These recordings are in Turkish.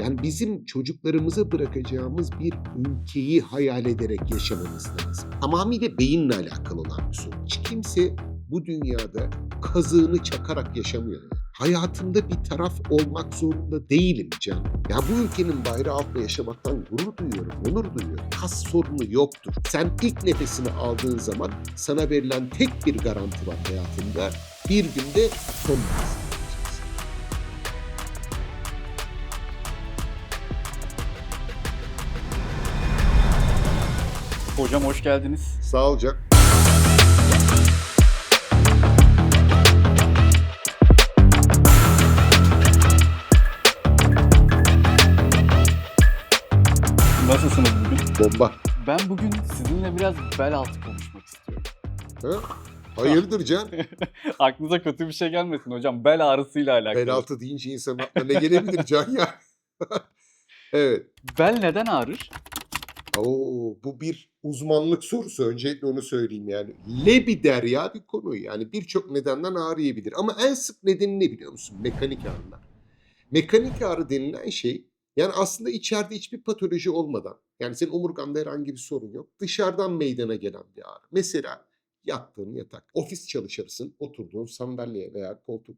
Yani bizim çocuklarımıza bırakacağımız bir ülkeyi hayal ederek yaşamamız lazım. Tamamıyla beyinle alakalı olan bir sorun. Hiç kimse bu dünyada kazığını çakarak yaşamıyor. Hayatımda bir taraf olmak zorunda değilim can. Ya bu ülkenin bayrağı altında yaşamaktan gurur duyuyorum, onur duyuyorum. Kas sorunu yoktur. Sen ilk nefesini aldığın zaman sana verilen tek bir garanti var hayatında. Bir günde son Hocam hoş geldiniz. Sağ ol Can. Nasılsınız bugün? Bomba. Ben bugün sizinle biraz bel altı konuşmak istiyorum. Ha? Hayırdır Can? Aklınıza kötü bir şey gelmesin hocam. Bel ağrısıyla alakalı. Bel altı deyince insanın aklına ne gelebilir Can ya? evet. Bel neden ağrır? Oo, bu bir uzmanlık sorusu. Öncelikle onu söyleyeyim yani. Lebider ya bir konu. Yani birçok nedenden ağrıyabilir. Ama en sık nedeni ne biliyor musun? Mekanik ağrılar. Mekanik ağrı denilen şey yani aslında içeride hiçbir patoloji olmadan yani senin omurganda herhangi bir sorun yok. Dışarıdan meydana gelen bir ağrı. Mesela yattığın yatak, ofis çalışırsın, oturduğun sandalye veya koltuk,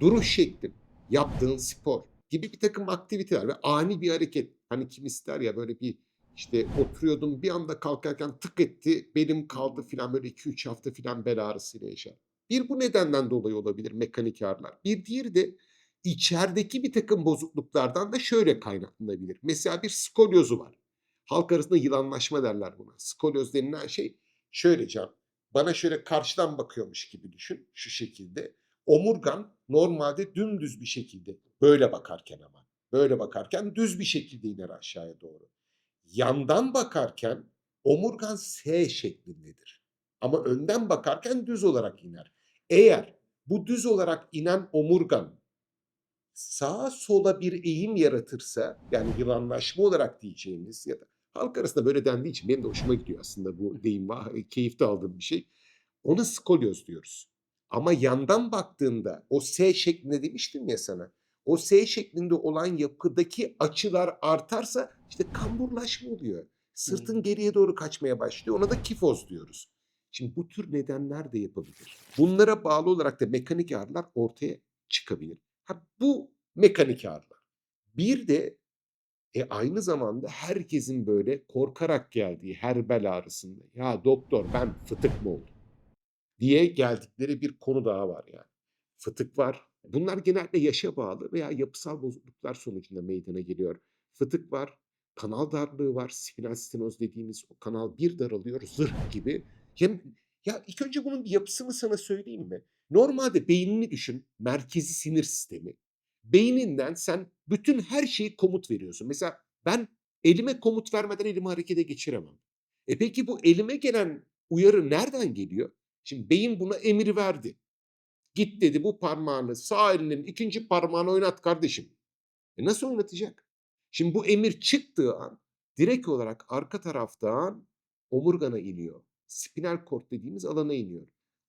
duruş şeklin, yaptığın spor gibi bir takım aktiviteler ve ani bir hareket. Hani kim ister ya böyle bir işte oturuyordum bir anda kalkarken tık etti belim kaldı filan böyle 2-3 hafta filan bel ağrısıyla yaşar. Bir bu nedenden dolayı olabilir mekanik ağrılar. Bir diğeri de içerideki bir takım bozukluklardan da şöyle kaynaklanabilir. Mesela bir skolyozu var. Halk arasında yılanlaşma derler buna. Skolyoz denilen şey şöyle can. Bana şöyle karşıdan bakıyormuş gibi düşün şu şekilde. Omurgan normalde dümdüz bir şekilde böyle bakarken ama böyle bakarken düz bir şekilde iner aşağıya doğru. Yandan bakarken omurgan S şeklindedir. Ama önden bakarken düz olarak iner. Eğer bu düz olarak inen omurgan sağa sola bir eğim yaratırsa yani yılanlaşma olarak diyeceğimiz ya da halk arasında böyle dendiği için benim de hoşuma gidiyor aslında bu deyim. Keyif de aldığım bir şey. Ona skolyoz diyoruz. Ama yandan baktığında o S şeklinde demiştim ya sana. O S şeklinde olan yapıdaki açılar artarsa işte kamburlaşma oluyor. Sırtın geriye doğru kaçmaya başlıyor. Ona da kifoz diyoruz. Şimdi bu tür nedenler de yapabilir. Bunlara bağlı olarak da mekanik ağrılar ortaya çıkabilir. Ha, bu mekanik ağrılar. Bir de e, aynı zamanda herkesin böyle korkarak geldiği her bel ağrısında ya doktor ben fıtık mı oldum diye geldikleri bir konu daha var yani. Fıtık var. Bunlar genelde yaşa bağlı veya yapısal bozukluklar sonucunda meydana geliyor. Fıtık var, kanal darlığı var, spinal stenoz dediğimiz o kanal bir daralıyor zırh gibi. Hem, ya ilk önce bunun bir yapısını sana söyleyeyim mi? Normalde beynini düşün, merkezi sinir sistemi. Beyninden sen bütün her şeyi komut veriyorsun. Mesela ben elime komut vermeden elimi harekete geçiremem. E peki bu elime gelen uyarı nereden geliyor? Şimdi beyin buna emir verdi. Git dedi bu parmağını sağ elinin ikinci parmağını oynat kardeşim. E nasıl oynatacak? Şimdi bu emir çıktığı an direkt olarak arka taraftan omurgana iniyor. Spinal kort dediğimiz alana iniyor.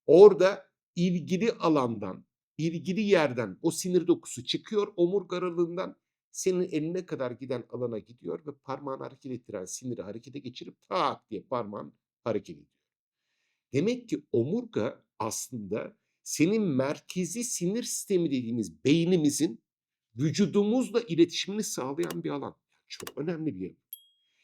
Orada ilgili alandan, ilgili yerden o sinir dokusu çıkıyor omurga aralığından senin eline kadar giden alana gidiyor ve parmağını hareket ettiren siniri harekete geçirip tak diye parmağın hareket ediyor. Demek ki omurga aslında senin merkezi sinir sistemi dediğimiz beynimizin vücudumuzla iletişimini sağlayan bir alan. Çok önemli bir yer.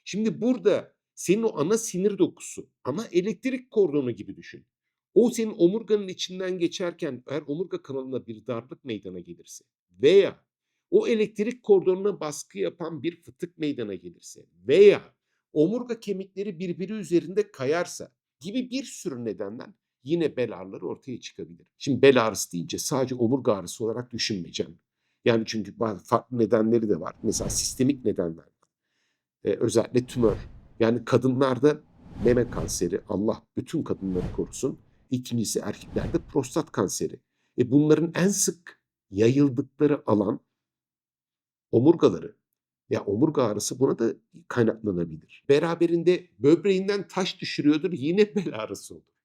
Şimdi burada senin o ana sinir dokusu, ana elektrik kordonu gibi düşün. O senin omurganın içinden geçerken eğer omurga kanalına bir darlık meydana gelirse veya o elektrik kordonuna baskı yapan bir fıtık meydana gelirse veya omurga kemikleri birbiri üzerinde kayarsa gibi bir sürü nedenden yine bel ağrıları ortaya çıkabilir. Şimdi bel ağrısı deyince sadece omurga ağrısı olarak düşünmeyeceğim. Yani çünkü farklı nedenleri de var. Mesela sistemik nedenler. Ee, özellikle tümör. Yani kadınlarda meme kanseri, Allah bütün kadınları korusun. İkincisi erkeklerde prostat kanseri. E bunların en sık yayıldıkları alan omurgaları. Ya omurga ağrısı buna da kaynaklanabilir. Beraberinde böbreğinden taş düşürüyordur yine bel ağrısı olur.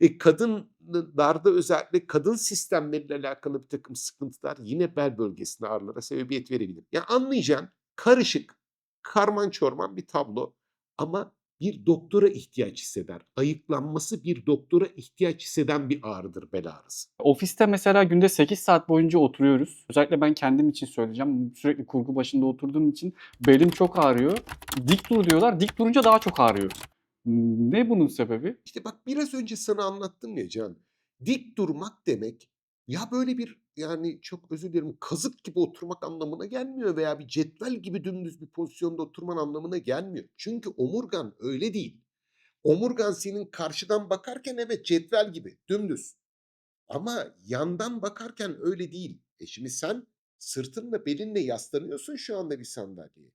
E kadınlarda özellikle kadın sistemleriyle alakalı bir takım sıkıntılar yine bel bölgesinde ağrılara sebebiyet verebilir. Ya anlayacaksın Karışık, karman çorman bir tablo ama bir doktora ihtiyaç hisseder. Ayıklanması bir doktora ihtiyaç hisseden bir ağrıdır bel ağrısı. Ofiste mesela günde 8 saat boyunca oturuyoruz. Özellikle ben kendim için söyleyeceğim. Sürekli kurgu başında oturduğum için belim çok ağrıyor. Dik dur diyorlar. Dik durunca daha çok ağrıyor. Ne bunun sebebi? İşte bak biraz önce sana anlattım ya Can. Dik durmak demek ya böyle bir yani çok özür dilerim kazık gibi oturmak anlamına gelmiyor veya bir cetvel gibi dümdüz bir pozisyonda oturman anlamına gelmiyor. Çünkü omurgan öyle değil. Omurgan senin karşıdan bakarken evet cetvel gibi dümdüz. Ama yandan bakarken öyle değil. E şimdi sen sırtınla belinle yaslanıyorsun şu anda bir sandalyeye.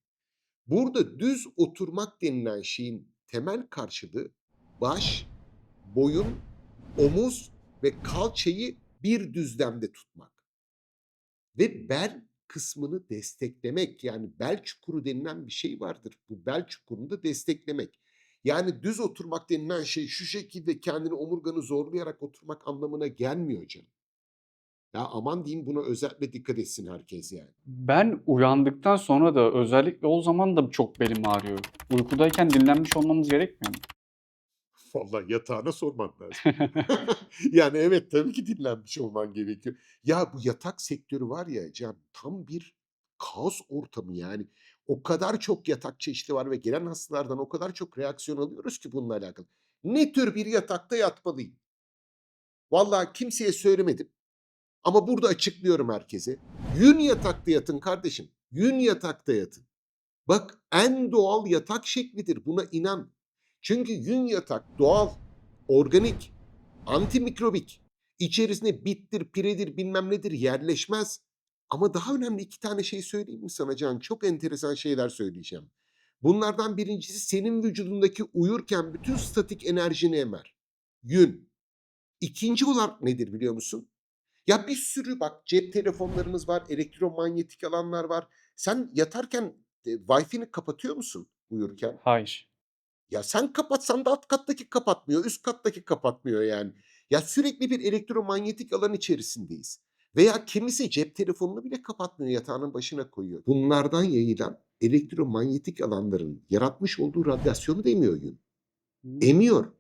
Burada düz oturmak denilen şeyin temel karşılığı baş, boyun, omuz ve kalçayı bir düzlemde tutmak. Ve bel kısmını desteklemek yani bel çukuru denilen bir şey vardır. Bu bel çukurunu da desteklemek. Yani düz oturmak denilen şey şu şekilde kendini omurganı zorlayarak oturmak anlamına gelmiyor canım. Ya aman diyeyim buna özellikle dikkat etsin herkes yani. Ben uyandıktan sonra da özellikle o zaman da çok belim ağrıyor. Uykudayken dinlenmiş olmamız gerekmiyor mu? Vallahi yatağına sorman lazım. yani evet tabii ki dinlenmiş olman gerekiyor. Ya bu yatak sektörü var ya Can tam bir kaos ortamı yani. O kadar çok yatak çeşidi var ve gelen hastalardan o kadar çok reaksiyon alıyoruz ki bununla alakalı. Ne tür bir yatakta yatmalıyım? Vallahi kimseye söylemedim. Ama burada açıklıyorum herkese. Yün yatakta yatın kardeşim. Yün yatakta yatın. Bak en doğal yatak şeklidir. Buna inan. Çünkü yün yatak doğal, organik, antimikrobik. İçerisine bittir, piredir, bilmem nedir yerleşmez. Ama daha önemli iki tane şey söyleyeyim mi sana Can? Çok enteresan şeyler söyleyeceğim. Bunlardan birincisi senin vücudundaki uyurken bütün statik enerjini emer. Yün. İkinci olarak nedir biliyor musun? Ya bir sürü bak cep telefonlarımız var, elektromanyetik alanlar var. Sen yatarken e, Wi-Fi'ni kapatıyor musun uyurken? Hayır. Ya sen kapatsan da alt kattaki kapatmıyor, üst kattaki kapatmıyor yani. Ya sürekli bir elektromanyetik alan içerisindeyiz. Veya kimisi cep telefonunu bile kapatmıyor, yatağının başına koyuyor. Bunlardan yayılan elektromanyetik alanların yaratmış olduğu radyasyonu da emiyor yün. Emiyor.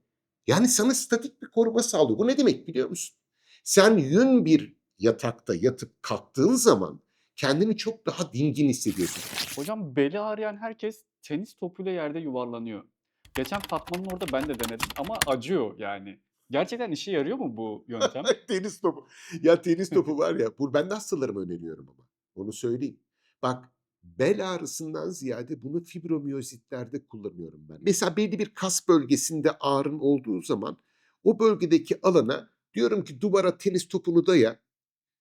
Yani sana statik bir koruma sağlıyor. Bu ne demek biliyor musun? Sen yün bir yatakta yatıp kalktığın zaman kendini çok daha dingin hissediyorsun. Hocam beli ağrıyan herkes tenis topuyla yerde yuvarlanıyor. Geçen Fatma'nın orada ben de denedim ama acıyor yani. Gerçekten işe yarıyor mu bu yöntem? tenis topu. Ya tenis topu var ya. Bu ben de hastalarıma öneriyorum ama. Onu söyleyeyim. Bak bel ağrısından ziyade bunu fibromiyozitlerde kullanıyorum ben. Mesela belli bir kas bölgesinde ağrın olduğu zaman o bölgedeki alana diyorum ki duvara tenis topunu daya.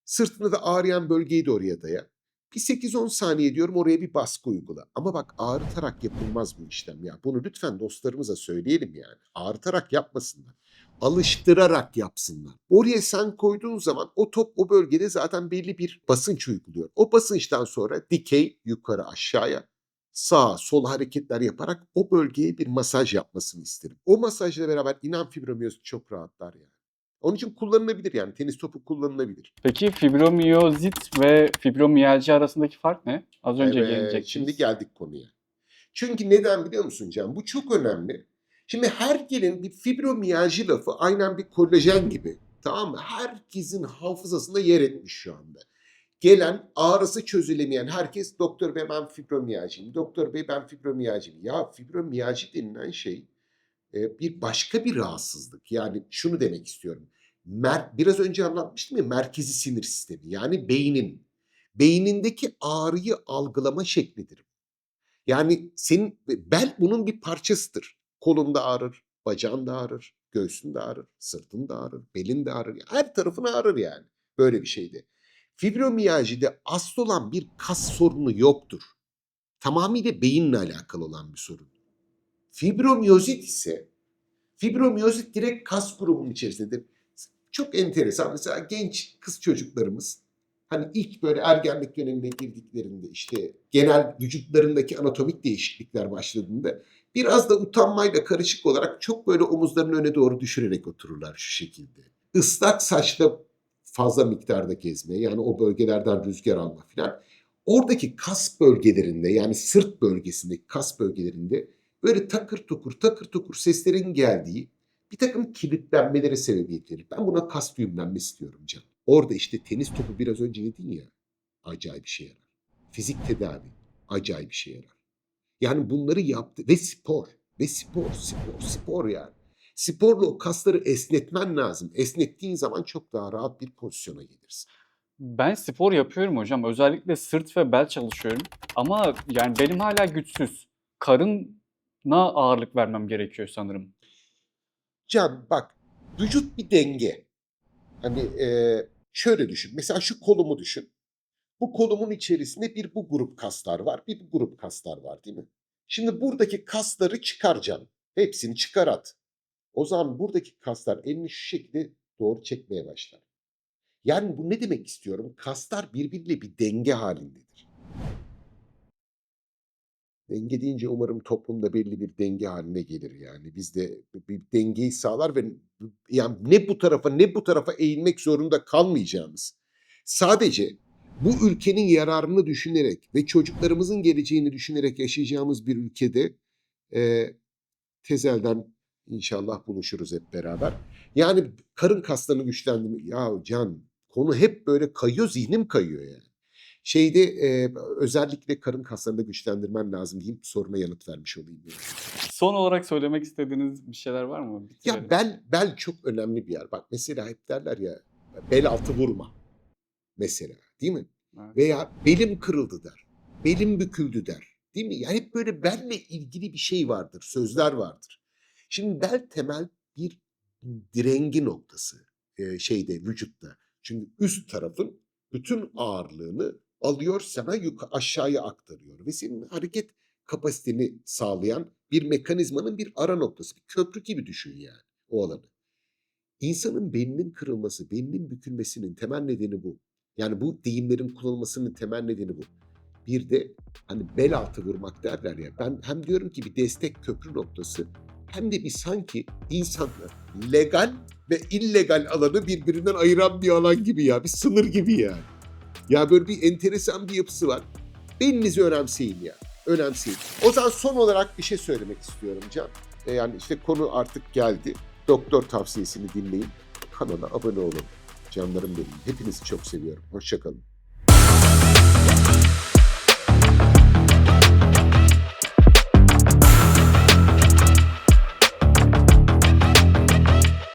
Sırtını da ağrıyan bölgeyi de oraya daya. Bir 8-10 saniye diyorum oraya bir baskı uygula. Ama bak ağrıtarak yapılmaz bu işlem ya. Bunu lütfen dostlarımıza söyleyelim yani. Ağrıtarak yapmasınlar. Alıştırarak yapsınlar. Oraya sen koyduğun zaman o top o bölgede zaten belli bir basınç uyguluyor. O basınçtan sonra dikey yukarı aşağıya sağ sol hareketler yaparak o bölgeye bir masaj yapmasını isterim. O masajla beraber inan fibromiyozit çok rahatlar yani. Onun için kullanılabilir yani tenis topu kullanılabilir. Peki fibromiyozit ve fibromiyalji arasındaki fark ne? Az önce Evet, gelecek. şimdi geldik konuya. Çünkü neden biliyor musun Can? Bu çok önemli. Şimdi her gelin bir fibromiyalji lafı aynen bir kolajen gibi. Tamam mı? Herkesin hafızasında yer etmiş şu anda. Gelen ağrısı çözülemeyen herkes doktor bey ben fibromiyajiyim. Doktor bey ben fibromiyajiyim. Ya fibromiyalji denilen şey bir başka bir rahatsızlık. Yani şunu demek istiyorum. Mer biraz önce anlatmıştım ya merkezi sinir sistemi yani beynin. Beynindeki ağrıyı algılama şeklidir. Yani senin bel bunun bir parçasıdır. Kolunda ağrır, bacağın da ağrır, göğsün de ağrır, sırtın da ağrır, belin de ağrır. Her tarafın ağrır yani. Böyle bir şeyde. Fibromiyajide asıl olan bir kas sorunu yoktur. Tamamıyla beyinle alakalı olan bir sorun. Fibromiyozit ise fibromiyozit direkt kas grubunun içerisindedir. Çok enteresan. Mesela genç kız çocuklarımız hani ilk böyle ergenlik dönemine girdiklerinde işte genel vücutlarındaki anatomik değişiklikler başladığında biraz da utanmayla karışık olarak çok böyle omuzlarını öne doğru düşürerek otururlar şu şekilde. Islak saçla fazla miktarda gezme yani o bölgelerden rüzgar alma filan. Oradaki kas bölgelerinde yani sırt bölgesindeki kas bölgelerinde böyle takır tukur takır tukur seslerin geldiği bir takım kilitlenmelere sebebiyet verir. Ben buna kas düğümlenmesi diyorum can. Orada işte tenis topu biraz önce yedin ya acayip işe yarar. Fizik tedavi acayip işe yarar. Yani bunları yaptı ve spor ve spor spor spor yani. Sporla o kasları esnetmen lazım. Esnettiğin zaman çok daha rahat bir pozisyona gelirsin. Ben spor yapıyorum hocam. Özellikle sırt ve bel çalışıyorum. Ama yani benim hala güçsüz. Karına ağırlık vermem gerekiyor sanırım. Can bak vücut bir denge. Hani eee, şöyle düşün. Mesela şu kolumu düşün. Bu kolumun içerisinde bir bu grup kaslar var, bir bu grup kaslar var değil mi? Şimdi buradaki kasları çıkaracaksın. Hepsini çıkar at. O zaman buradaki kaslar elini şu şekilde doğru çekmeye başlar. Yani bu ne demek istiyorum? Kaslar birbiriyle bir denge halindedir. Denge deyince umarım toplumda belli bir denge haline gelir yani. Bizde bir dengeyi sağlar ve yani ne bu tarafa ne bu tarafa eğilmek zorunda kalmayacağımız. Sadece bu ülkenin yararını düşünerek ve çocuklarımızın geleceğini düşünerek yaşayacağımız bir ülkede e, tezelden inşallah buluşuruz hep beraber. Yani karın kaslarını güçlendirme. Ya Can konu hep böyle kayıyor zihnim kayıyor yani. Şeyde e, özellikle karın kaslarını güçlendirmen lazım diyeyim soruna yanıt vermiş olayım. yani. Son olarak söylemek istediğiniz bir şeyler var mı? Bitirelim. Ya bel bel çok önemli bir yer. Bak mesela hep derler ya bel altı vurma. Mesela değil mi? Evet. Veya belim kırıldı der. Belim büküldü der. Değil mi? Yani hep böyle belle ilgili bir şey vardır. Sözler vardır. Şimdi bel temel bir direngi noktası şeyde vücutta. Çünkü üst tarafın bütün ağırlığını alıyor sana yuka, aşağıya aktarıyor. Ve senin hareket kapasiteni sağlayan bir mekanizmanın bir ara noktası. Bir köprü gibi düşün yani o alanı. İnsanın belinin kırılması, belinin bükülmesinin temel nedeni bu. Yani bu deyimlerin kullanılmasının temel nedeni bu. Bir de hani bel altı vurmak derler ya. Ben hem diyorum ki bir destek köprü noktası hem de bir sanki insanlar legal ve illegal alanı birbirinden ayıran bir alan gibi ya. Bir sınır gibi yani. Ya böyle bir enteresan bir yapısı var. Belinizi önemseyin ya. Önemseyin. O zaman son olarak bir şey söylemek istiyorum Can. E, Yani işte konu artık geldi. Doktor tavsiyesini dinleyin. Kanala abone olun. Canlarım benim. Hepinizi çok seviyorum. Hoşçakalın.